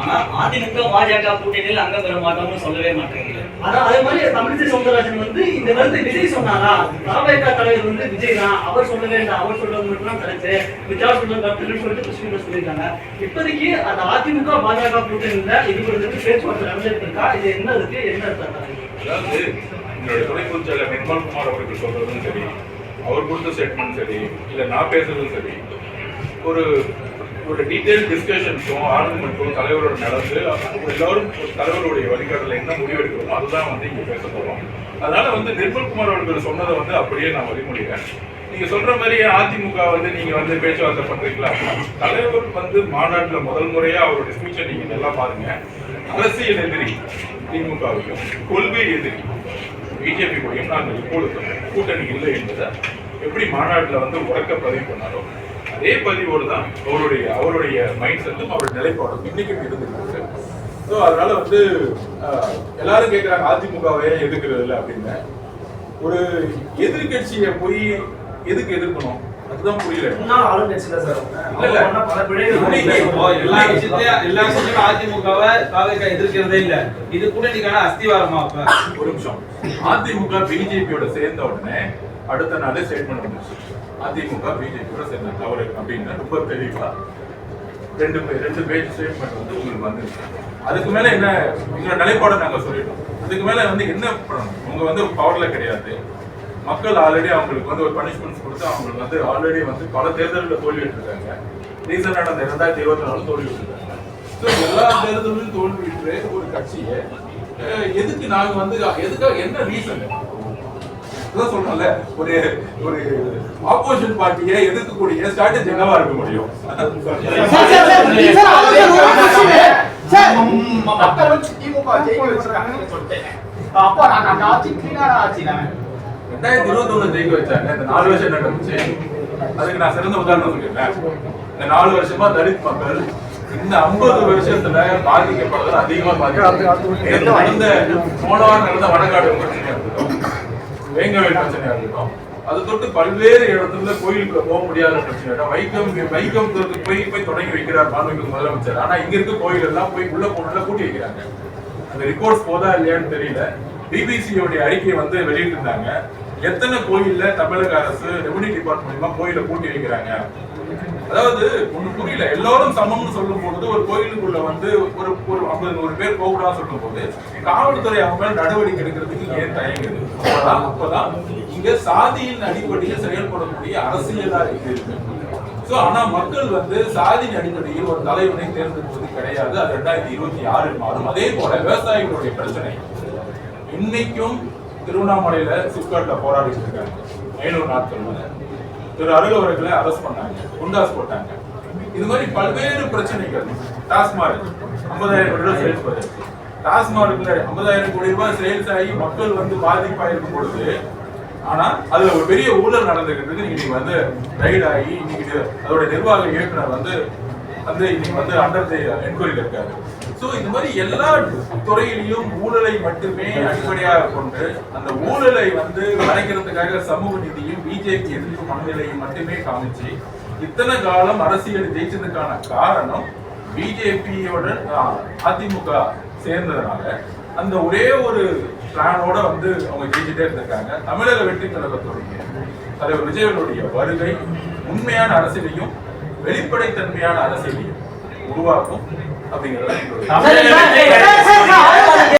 ஆனா அதிமுக பாஜக கூட்டணியில் அங்க பெற மாட்டோம்னு சொல்லவே மாட்டேங்குது. அதான் அதே மாதிரி தமிழிசை சவுந்தரராஜன் வந்து இந்த கருத்தை விஜய் சொன்னாரா? தாவேகா தலைவர் வந்து விஜய் தான் அவர் சொல்லவே இல்லை அவர் சொல்றது மட்டும் தான் கருத்து விஜயா சொல்றது கருத்துன்னு சொல்லிட்டு கிருஷ்ணன் சொல்லியிருக்காங்க. இப்போதைக்கு அந்த அதிமுக பாஜக கூட்டணியில இது குறித்து பேச்சுவார்த்தை நடந்துட்டு இருக்கா இது என்ன இருக்கு? என்ன இருக்கு? அதாவது என்னுடைய துணை பொதுச் செயலர் நிர்மல் குமார் அவர்கள் சொல்றதும் சரி அவர் கொடுத்த ஸ்டேட்மெண்ட் சரி இல்ல நான் பேசுறதும் சரி ஒரு ஒரு டீட்டெயில் டிஸ்கஷன்ஸும் ஆர்குமெண்ட்டும் தலைவரோட நடந்து எல்லாரும் தலைவருடைய வழிகாட்டில் என்ன முடிவு எடுக்கிறோமோ அதுதான் வந்து இங்கே பேச போகிறோம் அதனால வந்து நிர்மல் குமார் அவர்கள் சொன்னதை வந்து அப்படியே நான் வழிமொழிகிறேன் நீங்க சொல்ற மாதிரி அதிமுக வந்து நீங்க வந்து பேச்சுவார்த்தை பண்றீங்களா? தலைவர் வந்து மாநாட்டில் முதல் முறையா அவருடைய ஸ்பீச்சை நீங்க நல்லா பாருங்க. அரசியல் எதிரி திமுகவுக்கும் கொள்கை எதிரி பிஜேபி கூடயும் நாங்கள் இப்பொழுது கூட்டணி இல்லை என்பதை எப்படி மாநாட்டில் வந்து உறக்க பதிவு பண்ணாரோ அதே பதிவோடு தான் அவருடைய அவருடைய மைண்ட் செட்டும் அவருடைய நிலைப்பாடும் இன்னைக்கும் இருந்துருக்கு ஸோ அதனால வந்து ஆஹ், எல்லாரும் கேட்குறாங்க அதிமுகவை எதுக்குறது இல்லை அப்படின்னு. ஒரு எதிர்கட்சியை போய் எதுக்கு எதிர்க்கணும்? அதுதான் புரியல. எல்லா விஷயத்தையும் எல்லா விஷயத்தையும் அதிமுகவை தாவேக்கா எதிர்க்கிறதே இல்ல. இது அஸ்திவாரமா அப்ப? ஒரு நிமிஷம். அதிமுக பிஜேபியோட சேர்ந்த உடனே அடுத்த நாளே ஸ்டேட்மெண்ட் வந்துச்சு அதிமுக பிஜேபியோட சேர்ந்த தவறு அப்படின்னு ரொம்ப தெளிவா ரெண்டு பே- ரெண்டு பேஜ் ஸ்டேட்மெண்ட் வந்து உங்களுக்கு வந்துருச்சு. அதுக்கு மேல என்ன எங்களோட நிலைப்பாடை நாங்க சொல்லிட்டோம். அதுக்கு மேல வந்து என்ன பண்ணணும்? உங்க வந்து பவர்ல கிடையாது. மக்கள் ஆல்ரெடி அவங்களுக்கு வந்து ஒரு பனிஷ்மெண்ட்ஸ் கொடுத்து அவங்களுக்கு வந்து ஆல்ரெடி வந்து பல தேர்தலில் தோல்வி விட்டுருக்காங்க. ரீசெண்டாக நடந்த ரெண்டாயிரத்தி இருபத்தி நாலு தோல்வி விட்டுருக்காங்க. ஸோ எல்லா தேர்தலிலும் தோல்வி ஒரு கட்சியை எதுக்கு நாங்கள் வந்து எதுக்காக என்ன ரீசன் அதான் சொல்றோம்ல ஒரு ஒரு ஆப்போசிஷன் பார்ட்டியை எதிர்க்கக்கூடிய ஸ்ட்ராட்டஜி என்னவா இருக்க முடியும்? சார். மக்கள் வந்து திமுக ஜெயிக்க வச்சிருக்காங்கன்னு சொல்லிட்டேன். அப்போ நான் அந்த ஆட்சி கிளீனான ஆட்சி தானே ரெண்டாயிரத்தி இருபத்தி ஒண்ணு ஜெயிக்க வச்சாங்க. இந்த நாலு வருஷம் நடந்துச்சு அதுக்கு நான் சிறந்த உதாரணம் சொல்லிடுறேன். இந்த நாலு வருஷமா தலித் மக்கள் இந்த ஐம்பது வருஷத்துல பாதிக்கப்படுறது அதிகமா பாதிக்கப்பட்டது நடந்த போன வாரம் நடந்த வடகாடு வேங்கவேல் பிரச்சனையா இருக்கட்டும் அது தொட்டு பல்வேறு இடத்துல கோயிலுக்குள்ள போக முடியாத பிரச்சனை. வைக்கம் வைக்கம் போய் போய் தொடங்கி வைக்கிறார் மாண்புமிகு முதலமைச்சர். ஆனா இங்க இருக்க கோயில் எல்லாம் போய் உள்ள போனல கூட்டி வைக்கிறாங்க. அந்த ரிப்போர்ட்ஸ் போதா இல்லையான்னு தெரியல. பிபிசியோடைய அறிக்கை வந்து வெளியிட்டிருந்தாங்க. எத்தனை கோயில்ல தமிழக அரசு ரெவன்யூ டிபார்ட்மெண்ட் கோயில கூட்டி வைக்கிறாங்க? அதாவது ஒண்ணு புரியல. எல்லாரும் சமம்னு சொல்லும் பொழுது ஒரு கோயிலுக்குள்ள வந்து ஒரு ஒரு ஐம்பது நூறு பேர் போகலாம் சொல்லும் போது காவல்துறை அவங்க மேல நடவடிக்கை எடுக்கிறதுக்கு ஏன் தயங்குது அப்பதான் அப்பதான் இங்க சாதியின் அடிப்படையில் செயல்படக்கூடிய அரசியலா இருக்கு. சோ ஆனா மக்கள் வந்து சாதியின் அடிப்படையில் ஒரு தலைவனை தேர்ந்தெடுப்பது கிடையாது. அது ரெண்டாயிரத்தி இருபத்தி ஆறில் மாறும். அதே போல விவசாயிகளுடைய பிரச்சனை. இன்னைக்கும் திருவண்ணாமலையில சிப்காட்ல போராடிட்டு இருக்காங்க. மேலூர் நாட்கள் திரு அருள் அவர்களை அரெஸ்ட் பண்ணாங்க குண்டாஸ் போட்டாங்க. இது மாதிரி பல்வேறு பிரச்சனைகள். டாஸ்மாக் ஐம்பதாயிரம் கோடி ரூபாய் சேல்ஸ் வருது டாஸ்மார்க்ல ஐம்பதாயிரம் கோடி ரூபாய் சேல்ஸ் ஆகி மக்கள் வந்து பாதிப்பாயிருக்கும் பொழுது ஆனா அதுல ஒரு பெரிய ஊழல் நடந்துகிட்டு இன்னைக்கு வந்து ரைட் ஆகி இன்னைக்கு அதோட நிர்வாக இயக்குனர் வந்து வந்து இன்னைக்கு வந்து அண்டர் என்கொயரியில் இருக்காரு. ஸோ இந்த மாதிரி எல்லா துறையிலையும் ஊழலை மட்டுமே அடிப்படையாக கொண்டு அந்த ஊழலை வந்து மறைக்கிறதுக்காக சமூக நீதியும் பிஜேபி எதிர்ப்பு மனநிலையும் மட்டுமே காமிச்சு இத்தனை காலம் அரசியல் ஜெயிச்சதுக்கான காரணம் பிஜேபியோட அதிமுக சேர்ந்ததுனால அந்த ஒரே ஒரு பிளானோட வந்து அவங்க ஜெயிச்சுட்டே இருந்திருக்காங்க. தமிழக வெற்றி கழகத்துடைய தலைவர் விஜயனுடைய வருகை உண்மையான அரசியலையும் வெளிப்படைத்தன்மையான அரசியலையும் உருவாக்கும். அப்படிங்கிறத